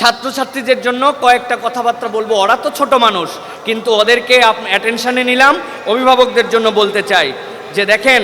ছাত্রছাত্রীদের জন্য কয়েকটা কথাবার্তা বলব। ওরা তো ছোট মানুষ, কিন্তু ওদেরকে অ্যাটেনশনে নিলাম। অভিভাবকদের জন্য বলতে চাই যে দেখেন,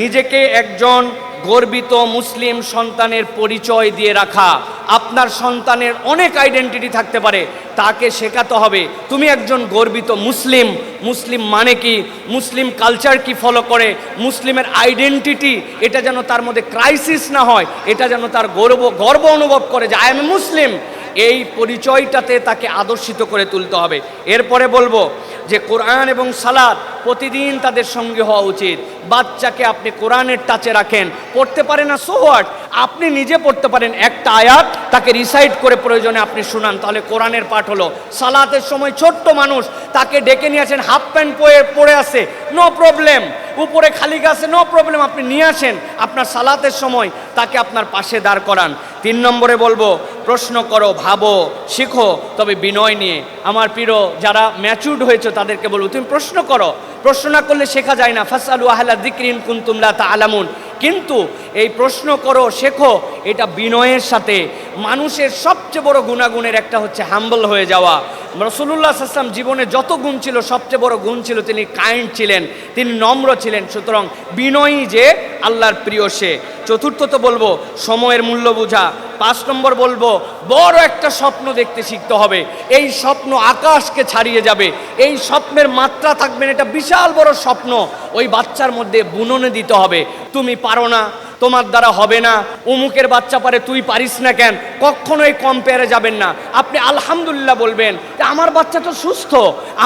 নিজেকে একজন গর্বিত মুসলিম সন্তানের পরিচয় দিয়ে রাখা, আপনার সন্তানের অনেক আইডেন্টিটি থাকতে পারে, তাকে শেখাতে হবে। তুমি একজন গর্বিত মুসলিম মুসলিম মানে কি? মুসলিম কালচার কি ফলো করে? মুসলিমের আইডেন্টিটি এটা যেন তার মধ্যে ক্রাইসিস না হয়, এটা যেন তার গর্ব গর্ব অনুভব করে যে আই এম মুসলিম এই পরিচয়টাতে তাকে আদর্শিত করে তুলতে হবে। এরপরে বলব যে কোরআন এবং সালাদ প্রতিদিন তাদের সঙ্গে হওয়া উচিত। বাচ্চাকে আপনি কোরআনের টাচে রাখেন। পড়তে পারে না সোহাট আপনি নিজে পড়তে পারেন একটা আয়াত, তাকে রিসাইড করে প্রয়োজনে আপনি শুনান। তাহলে কোরআনের পাঠ হলো, সালাতের সময় ছোট্ট মানুষ তাকে ডেকে নিয়ে আসেন, হাফ প্যান্ট পরে পরে আসে নো প্রবলেম উপরে খালি গাছে নো প্রবলেম আপনি নিয়ে আসেন, আপনার সালাতের সময় তাকে আপনার পাশে দাঁড় করান। তিন নম্বরে বলব, প্রশ্ন করো, ভাবো, শিখো, তবে বিনয় নিয়ে। আমার প্রিয়, যারা ম্যাচুর্ড হয়েছে, তাদেরকে বলব, তুমি প্রশ্ন করো। প্রশ্ন না করলে শেখা যায় না। ফাসালু আহলা দিকরিন কুন্তুমলা তা আলামুন কিন্তু এই প্রশ্ন করো শেখো এটা বিনয়ের সাথে। মানুষের সবচেয়ে বড় গুণাগুণের একটা হচ্ছে হাম্বল হয়ে যাওয়া। রসুল্লাহ আসলাম জীবনে যত গুণ ছিল, সবচেয়ে বড় গুণ ছিল তিনি কাইন্ড ছিলেন, তিনি নম্র ছিলেন। সুতরাং বিনয়ী যে আল্লাহর প্রিয় সে। চতুর্থ তো বলব, সময়ের মূল্য বোঝা। পাঁচ নম্বর বলব, বড় একটা স্বপ্ন দেখতে শিখতে হবে। এই স্বপ্ন আকাশকে ছাড়িয়ে যাবে। এই স্বপ্নের মাত্রা থাকবেন এটা বিশাল বড় স্বপ্ন। ওই বাচ্চার মধ্যে বুননে দিতে হবে। তুমি পারো না তোমার দ্বারা হবে না। উমুকের বাচ্চা পারে তুই পারিস না কেন? কখনোই কম্পেয়ারে যাবেন না। আপনি আলহামদুলিল্লাহ বলবেন আমার বাচ্চা তো সুস্থ,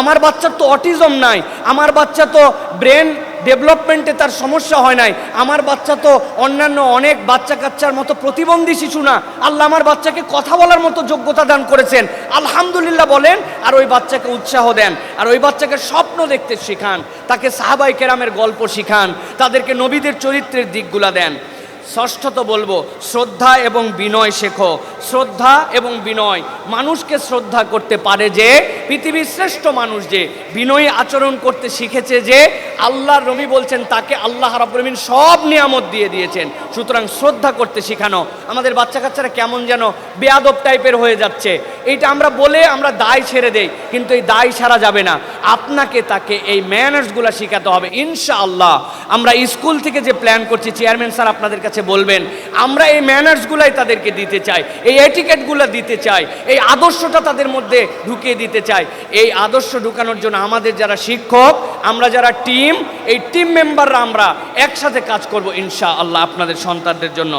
আমার বাচ্চার তো অটিজম নাই, আমার বাচ্চা তো ব্রেন ডেভেলপমেন্টে তার সমস্যা হয় নাই। আমার বাচ্চা তো অন্যান্য অনেক বাচ্চা কাচ্চার মতো প্রতিবন্ধী শিশু না। আল্লাহ আমার বাচ্চাকে কথা বলার মতো যোগ্যতা দান করেছেন। আলহামদুলিল্লাহ বলেন, আর ওই বাচ্চাকে উৎসাহ দেন। আর ওই বাচ্চাকে স্বপ্ন দেখতে শেখান। তাকে সাহাবাই কেরামের গল্প শিখান। তাদেরকে নবীদের চরিত্রের দিকগুলা দেন। ষষ্ঠত বলব, শ্রদ্ধা এবং বিনয় শেখো। শ্রদ্ধা এবং বিনয়, মানুষকে শ্রদ্ধা করতে পারে যে পৃথিবীর শ্রেষ্ঠ মানুষ যে বিনয়ী আচরণ করতে শিখেছে যে আল্লাহর রবি বলছেন, তাকে আল্লাহ রাবুলমিন সব নিয়ামত দিয়ে দিয়েছেন। সুতরাং শ্রদ্ধা করতে শেখানো, আমাদের বাচ্চা কাচ্চারা কেমন যেন বেয়াদব টাইপের হয়ে যাচ্ছে। এইটা আমরা বলে আমরা দায় ছেড়ে দেই, কিন্তু এই দায় ছাড়া যাবে না। আপনাকে তাকে এই ম্যানার্সগুলো শেখাতে হবে, ইনশাআল্লাহ। আমরা স্কুল থেকে যে প্ল্যান করছি, চেয়ারম্যান স্যার আপনাদের কাছে বলবেন, আমরা এই ম্যানার্সগুলাই তাদেরকে দিতে চাই, এই এটিকেটগুলো দিতে চাই, এই আদর্শটা তাদের মধ্যে ঢুকিয়ে দিতে চাই। এই আদর্শ ঢুকানোর জন্য আমাদের যারা শিক্ষক, আমরা যারা টিম এই টিম মেম্বাররা আমরা একসাথে কাজ করব ইনশা আল্লাহ আপনাদের সন্তানদের জন্য।